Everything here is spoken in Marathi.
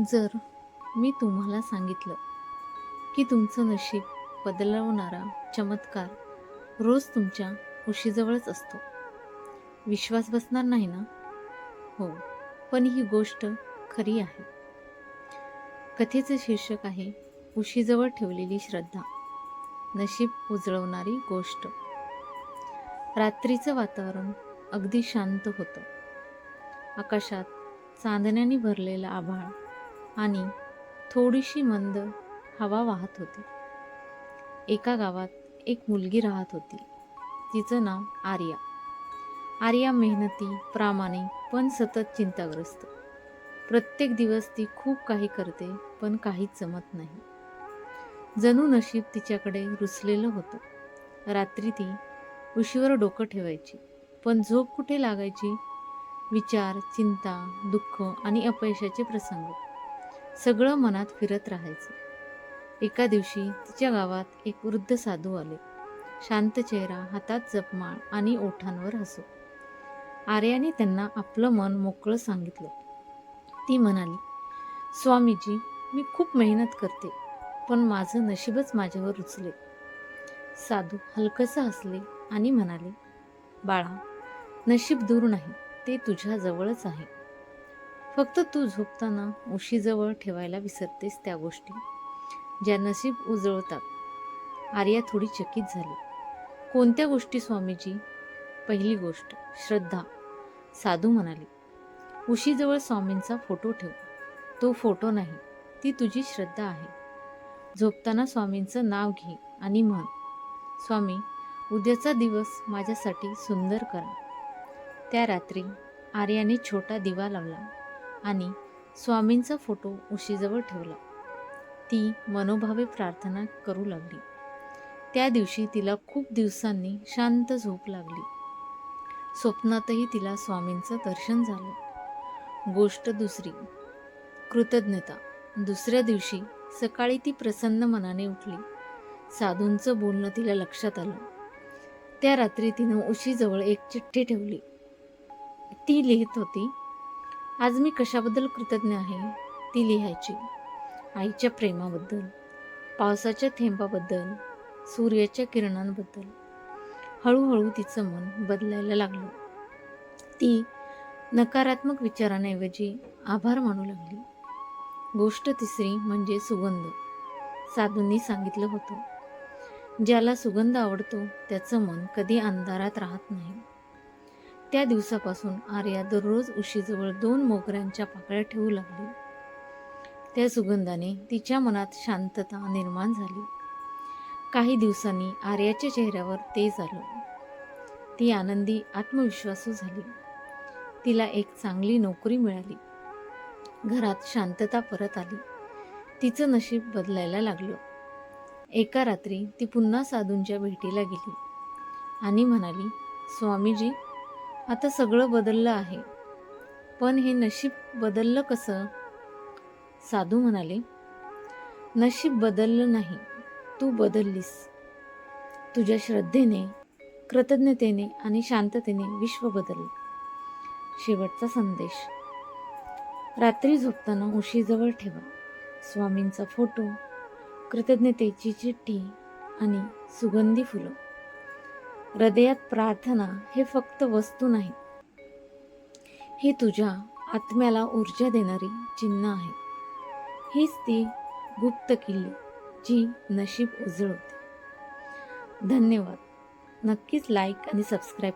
जर मी तुम्हाला सांगितलं की तुमचं नशीब बदलवणारा चमत्कार रोज तुमच्या उशीजवळच असतो. विश्वास बसणार नाही ना? हो पण ही गोष्ट खरी आहे. कथेचं शीर्षक आहे उशीजवळ ठेवलेली श्रद्धा. नशीब उजळवणारी गोष्ट. रात्रीचं वातावरण अगदी शांत होतं. आकाशात चांदण्याने भरलेलं आभाळ. आणि थोडीशी मंद हवा वाहत होती. एका गावात एक मुलगी राहत होती. तिचं नाव आर्या. आर्या मेहनती प्रामाणिक पण सतत चिंताग्रस्त. प्रत्येक दिवस ती खूप काही करते पण काहीच जमत नाही. जणू नशीब तिच्याकडे रुसलेलं होतं. रात्री ती उशीवर डोकं ठेवायची पण झोप कुठे लागायची? विचार चिंता दुःख आणि अपयशाचे प्रसंग. सगळं मनात फिरत राहायचं. एका दिवशी तिच्या गावात एक वृद्ध साधू आले. शांत चेहरा हातात जपमाळ आणि ओठांवर हसू. आर्याने त्यांना आपलं मन मोकळं सांगितलं. ती म्हणाली स्वामीजी मी खूप मेहनत करते पण माझं नशीबच माझ्यावर रुचले. साधू हलकंसं हसले आणि म्हणाले बाळा नशीब दूर नाही ते तुझ्या जवळच आहे. फक्त तू झोपताना उशीजवळ ठेवायला विसरतेस त्या गोष्टी ज्या नशीब उजळतात. आर्या थोडी चकित झाली. कोणत्या गोष्टी स्वामीजी? पहिली गोष्ट श्रद्धा. साधू म्हणाले उशीजवळ स्वामींचा फोटो ठेव. तो फोटो नाही ती तुझी श्रद्धा आहे. झोपताना स्वामींचं नाव घे आणि म्हण स्वामी उद्याचा दिवस माझ्यासाठी सुंदर करा त्या रात्री आर्याने छोटा दिवा लावला. आणि स्वामींचा फोटो उशीजवळ ठेवला. ती मनोभावे प्रार्थना करू लागली. त्या दिवशी तिला खूप दिवसांनी शांत झोप लागली. स्वप्नातही तिला स्वामींचं दर्शन झालं. गोष्ट दुसरी कृतज्ञता. दुसऱ्या दिवशी सकाळी ती प्रसन्न मनाने उठली. साधूंचं बोलणं तिला लक्षात आलं. त्या रात्री तिनं उशीजवळ एक चिठ्ठी ठेवली. ती लिहित होती आज मी कशाबद्दल कृतज्ञ आहे ती लिहायची. आईच्या प्रेमाबद्दल पावसाच्या थेंबाबद्दल सूर्याच्या किरणांबद्दल. हळूहळू तिचं मन बदलायला लागलं. ती नकारात्मक विचारांऐवजी आभार मानू लागली. गोष्ट तिसरी म्हणजे सुगंध. साधूंनी सांगितलं होतं ज्याला सुगंध आवडतो त्याचं मन कधी अंधारात राहत नाही. त्या दिवसापासून आर्या दररोज उशीजवळ दोन मोगऱ्यांच्या पाकळ्या ठेवू लागली. त्या सुगंधाने तिच्या मनात शांतता निर्माण झाली. काही दिवसांनी आर्याच्या चेहऱ्यावर तेज आलं. ती आनंदी आत्मविश्वासू झाली. तिला एक चांगली नोकरी मिळाली. घरात शांतता परत आली. तिचं नशीब बदलायला लागलं. एका रात्री ती पुन्हा साधूंच्या भेटीला गेली आणि म्हणाली स्वामीजी आता सगळं बदललं आहे. पण हे नशीब बदललं कसं? साधू म्हणाले नशीब बदललं नाही तू बदललीस. तुझ्या श्रद्धेने कृतज्ञतेने आणि शांततेने विश्व बदललं शेवटचा संदेश. रात्री झोपताना उशीजवळ ठेवा. स्वामींचा फोटो कृतज्ञतेची चिठ्ठी आणि सुगंधी फुलं. हृदयात प्रार्थना हे फक्त वस्तू नाही. हे तुझ्या आत्म्याला ऊर्जा देणारी चिन्ह आहे. हीच ती गुप्त किल्ली जी नशीब उजळवते. धन्यवाद. नक्कीच लाईक आणि सबस्क्राईब